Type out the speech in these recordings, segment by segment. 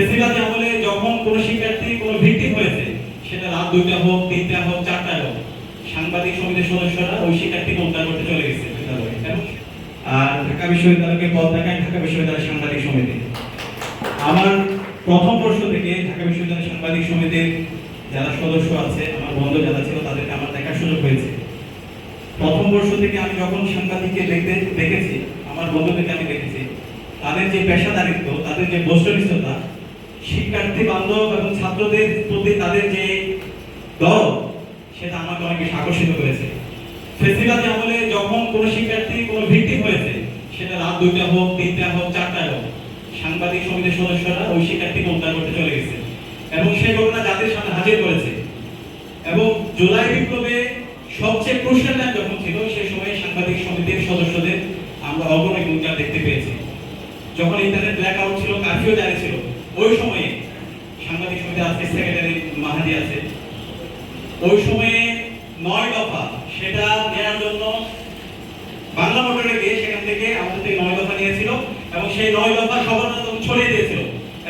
ফেসিবাদী আমলে যখন কোনো শিক্ষার্থী কোনো ভিক্টিম হয়েছে, সেটা রাত দুইটা হোক, তিনটা হোক চারটা হোক, সাংবাদিক সমিতির সদস্যরা ওই শিক্ষার্থীকে উদ্ধার করতে চলে গেছে আর ঢাকা বিশ্ববিদ্যালয়কে পদ দেখায় ঢাকা বিশ্ববিদ্যালয় সাংবাদিক সমিতি। আমার প্রথম বর্ষ থেকে ঢাকা বিশ্ববিদ্যালয় সাংবাদিক সমিতির যারা সদস্য আছে, আমার বন্ধু যারা ছিল, তাদেরকে আমার দেখার সুযোগ হয়েছে। প্রথম বর্ষ থেকে আমি যখন সাংবাদিককে দেখতে, দেখেছি, আমার বন্ধুদেরকে আমি দেখেছি, তাদের যে পেশাদারিত্ব, তাদের যে বস্তুনিষ্ঠতা শিক্ষার্থী, বান্ধব এবং ছাত্রদের প্রতি তাদের যে দর সেটা আমাকে অনেক বেশি আকর্ষিত করেছে। ফেসিবাদী আমলে যখন কোনো শিক্ষার্থী কোনো ভিত্তি হয়েছে, সেটা রাত দুইটা হোক, তিনটা হোক চারটা হোক, সাংবাদিক সমিতির সদস্যরা ওই শিক্ষার্থীকে উদ্ধার করতে চলে গেছে এবং সেই ঘটনা জাতির সামনে হাজির করেছে। এবং জুলাই বিপ্লবে সবচেয়ে টাইম যখন ছিল সেই সময় সাংবাদিক সমিতির সদস্যদের আমরা অগ্রণী ভূমিকা দেখতে পেয়েছি। যখন ইন্টারনেট ব্ল্যাক আউট ছিল কারফিউ জারি ছিল ওই সময়ে সাংবাদিক সমিতি আছে সেক্রেটারি মাহাদি আছে। ওই সময়ে নয় দফা, সেটা নেওয়ার জন্য বাংলা মোটরে গিয়ে সেখান থেকে আমাদের নয় দফা নিয়েছিল এবং সেই নয় দফা সবার ছড়িয়ে দিয়েছিল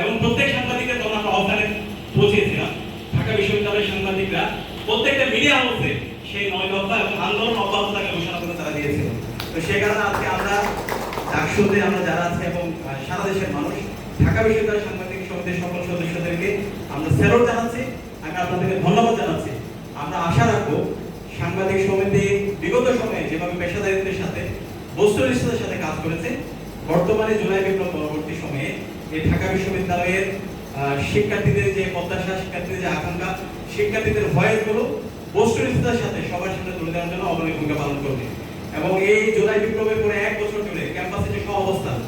এবং প্রত্যেক সাংবাদিকের তখন আমরা অবস্থানে পৌঁছেছিলাম। ঢাকা বিশ্ববিদ্যালয়ের সাংবাদিকরা প্রত্যেকটা মিডিয়া হাউসে সেই নয় দফা এবং আন্দোলন অব্যাহত থাকে ঘোষণা করে তারা দিয়েছিল। তো সেই কারণে আজকে আমরা ডাকসুতে আমরা যারা আছে এবং সারা দেশের মানুষ ঢাকা বিশ্ববিদ্যালয় সাংবাদিক সমিতির সকল সদস্যদেরকে আমরা স্যালুট জানাচ্ছি, আমি আপনাদেরকে ধন্যবাদ জানাচ্ছি। আমরা আশা রাখব সাংবাদিক সমিতি বিগত সময়ে যেভাবে পেশাদারিত্বের সাথে, বস্তুনিষ্ঠতার সাথে কাজ করেছে, বর্তমানে জুলাই বিপ্লব পরবর্তী সময়ে এই ঢাকা বিশ্ববিদ্যালয়ের শিক্ষার্থীদের যে প্রত্যাশা, শিক্ষার্থীদের যে আকাঙ্ক্ষা, শিক্ষার্থীদের ভয়েসগুলো বস্তুনিষ্ঠতার সাথে সবার সামনে তুলে দেওয়ার জন্য অগ্রণী ভূমিকা পালন করবে। এবং এই জুলাই বিপ্লবের পরে এক বছর ধরে ক্যাম্পাসে যে অবস্থান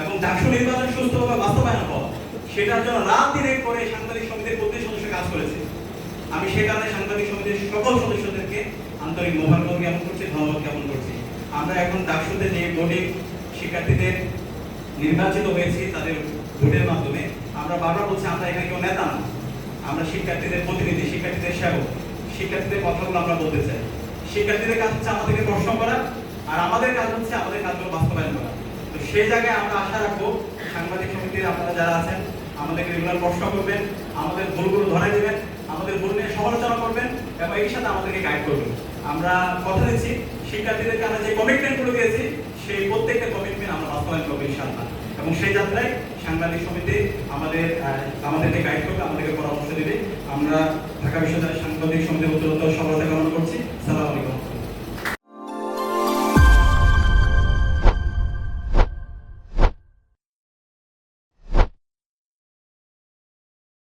এবং ডাকসু নির্বাচন সুস্থভাবে বাস্তবায়ন হওয়া সেটার জন্য রাত দিন করে সাংবাদিক সমিতির প্রতি সদস্য কাজ করেছে। আমি সে কারণে সাংবাদিক সমিতির সকল সদস্যদেরকে আন্তরিক মোবারকবাদ জ্ঞাপন করছি, ধন্যবাদ জ্ঞাপন করছি। আমরা এখন ডাকসুতে যে বোর্ডে শিক্ষার্থীদের নির্বাচিত হয়েছি তাদের ভোটের মাধ্যমে, আমরা বারবার বলছি, আমরা এখানে কেউ নেতা না। আমরা শিক্ষার্থীদের প্রতিনিধি, শিক্ষার্থীদের সেবক, শিক্ষার্থীদের কথাগুলো আমরা বলতে চাই। শিক্ষার্থীদের কাজ হচ্ছে আমাদেরকে প্রশ্ন করা, আর আমাদের কাজ হচ্ছে আমাদের কাজগুলো বাস্তবায়ন করা। তো সেই জায়গায় আমরা আশা রাখব সাংবাদিক সমিতির আপনারা যারা আছেন আমাদেরকে রেগুলার প্রশ্ন করবেন, আমাদের ভুলগুলো ধরাই দেবেন আমাদের ভুল নিয়ে সমালোচনা করবেন এবং এই সাথে আমাদেরকে গাইড করবেন। আমরা কথা দিচ্ছি শিক্ষার্থীদেরকে আমরা যে কমিটমেন্টগুলো দিয়েছি, সেই প্রত্যেকটা কমিটমেন্ট আমরা বাস্তবায়ন করব ইনশাআল্লাহ। এবং সেই যাত্রায় সাংবাদিক সমিতি আমাদের আমাদেরকে গাইড করবে, আমাদেরকে পরামর্শ দেবে। আমরা ঢাকা বিশ্ববিদ্যালয় সাংবাদিক সমিতির কামনা করছি